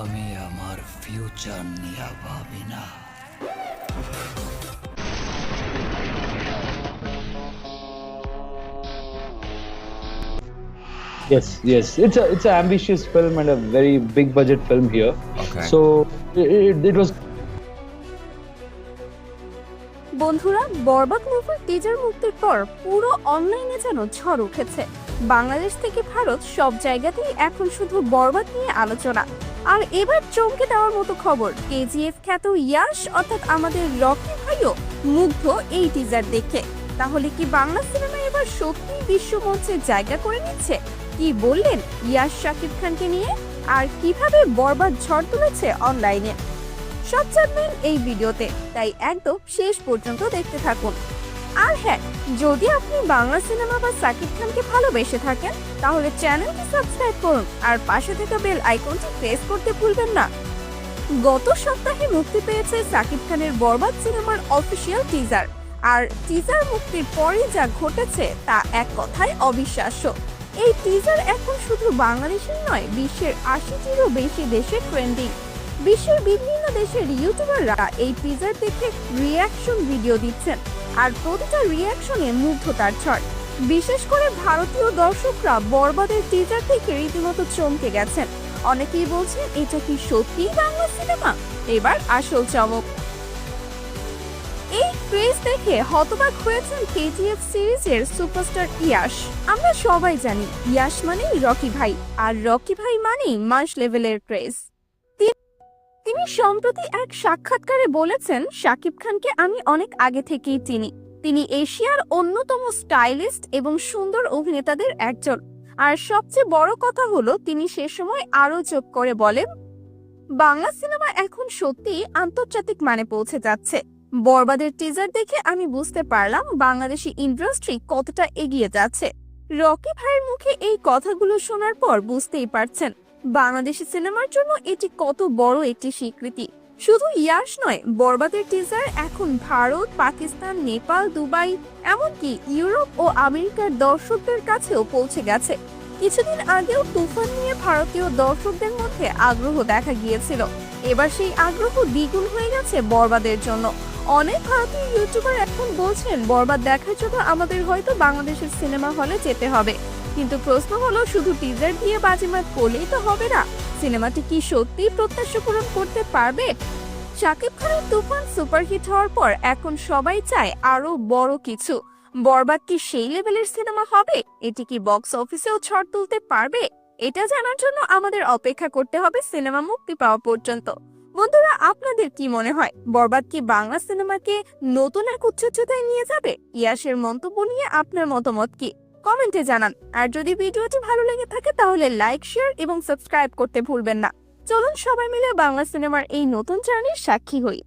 আমি আমার ফিউচার নিয়ে ভাবি না Yes, yes. It's a it's an ambitious film and a very big budget film here. Okay. So it, it was বন্ধুরা, বরবাদ মুভির টিজার মুক্তির পর পুরো অনলাইনে যেন ঝড় উঠেছে। বাংলাদেশ থেকে ভারত সব জায়গাতেই এখন শুধু বরবাদ নিয়ে আলোচনা। আর এবার চমকে দেওয়ার মতো খবর কেজিএফ খ্যাত ইয়াশ, অর্থাৎ আমাদের রকি ভাইও মুগ্ধ এই টিজার দেখে। তাহলে কি বাংলা সিনেমা এবার সত্যি বিশ্বমঞ্চে জায়গা করে নিচ্ছে? কি বললেন ইয়াশ শাকিব খানকে নিয়ে? আর কীভাবে বরবাদ ঝড় তুলেছে অনলাইনে সব জানবেন এই ভিডিওতে। তাই একদম শেষ পর্যন্ত দেখতে থাকুন। আর হ্যাঁ যদি আপনি বাংলা সিনেমা বা সাকিব খানকে ভালোবেসে থাকেন, তাহলে চ্যানেলটি সাবস্ক্রাইব করুন আর পাশে থাকা বেল আইকনটি প্রেস করতে ভুলবেন না। গত সপ্তাহে মুক্তি পেয়েছে সাকিব খানের বরবাদ সিনেমার অফিসিয়াল টিজার আর টিজার মুক্তির পরে যা ঘটেছে তা এক কথায় অবিশ্বাস্য। এই টিজার এখন শুধু বাংলাদেশের নয়, বিশ্বের আশিটিরও বেশি দেশে ট্রেন্ডিং বিশ্বের বিভিন্ন দেশের ইউটিউবাররা এই টিজার দেখে রিয়াকশন ভিডিও দিচ্ছেন আর প্রতিটা রিয়াকশনে মুগ্ধতার ঝড় বিশেষ করে ভারতীয় দর্শকরা বরবাদের টিজার থেকে রীতিমতো চমকে গেছেন। অনেকেই বলছেন, এটা কি সত্যিই বাংলা সিনেমা এবার আসল চমক। এই ক্রেজ দেখে হতবাক হয়েছেন কেজিএফ সিরিজের সুপারস্টার ইয়াশ। আমরা সবাই জানি, ইয়াশ মানেই রকি ভাই, আর রকি ভাই মানেই মাস লেভেলের ক্রেজ তিনি সম্প্রতি এক সাক্ষাৎকারে বলেছেন, শাকিব খানকে আমি অনেক আগে থেকেই চিনি। তিনি এশিয়ার অন্যতম স্টাইলিস্ট এবং সুন্দর অভিনেতাদের একজন। আর সবচেয়ে বড় কথা হলো, তিনি সে সময় আরও যোগ করে বলেন, বাংলা সিনেমা এখন সত্যি আন্তর্জাতিক মানে পৌঁছে যাচ্ছে। বরবাদের টিজার দেখে আমি বুঝতে পারলাম বাংলাদেশি ইন্ডাস্ট্রি কতটা এগিয়ে যাচ্ছে। রকি ভাইয়ের মুখে এই কথাগুলো শোনার পর বুঝতেই পারছেন বাংলাদেশি সিনেমার জন্য এটি কত বড় একটি স্বীকৃতি? শুধু ইয়াশ নয়, বরবাদের টিজার এখন ভারত, পাকিস্তান, নেপাল, দুবাই, এমনকি ইউরোপ ও আমেরিকার দর্শকদের কাছেও পৌঁছে গেছে। কিছুদিন আগেও তুফান নিয়ে ভারতীয় দর্শকদের মধ্যে আগ্রহ দেখা গিয়েছিল। এবার সেই আগ্রহ দ্বিগুণ হয়ে গেছে বরবাদের জন্য। অনেক ভারতীয় ইউটিউবার এখন বলছেন, বরবাদ দেখার জন্য আমাদের হয়তো বাংলাদেশের সিনেমা হলে যেতে হবে। কিন্তু প্রশ্ন হলো, শুধু টিজার দিয়ে বাজিমাত করলেই তো হবে না। সিনেমাটি কি সত্যি প্রত্যাশা পূরণ করতে পারবে? শাকিব খানের তুফান সুপারহিট হওয়ার পর এখন সবাই চায় আরও বড় কিছু। বরবাদ কি সেই লেভেলের সিনেমা হবে? এটি কি বক্স অফিসেও ঝড় তুলতে পারবে? এটা জানার জন্য আমাদের অপেক্ষা করতে হবে সিনেমা মুক্তি পাওয়া পর্যন্ত। বন্ধুরা, আপনাদের কি মনে হয়, বরবাদ কি বাংলা সিনেমাকে নতুন এক উচ্চতায় নিয়ে যাবে? ইয়াসের মন্তব্য নিয়ে আপনার মতামত কি? কমেন্টে জানান। আর যদি ভিডিওটি ভালো লেগে থাকে তাহলে লাইক, শেয়ার এবং সাবস্ক্রাইব করতে ভুলবেন না। চলুন সবাই মিলে বাংলা সিনেমার এই নতুন জার্নির সাক্ষী হই।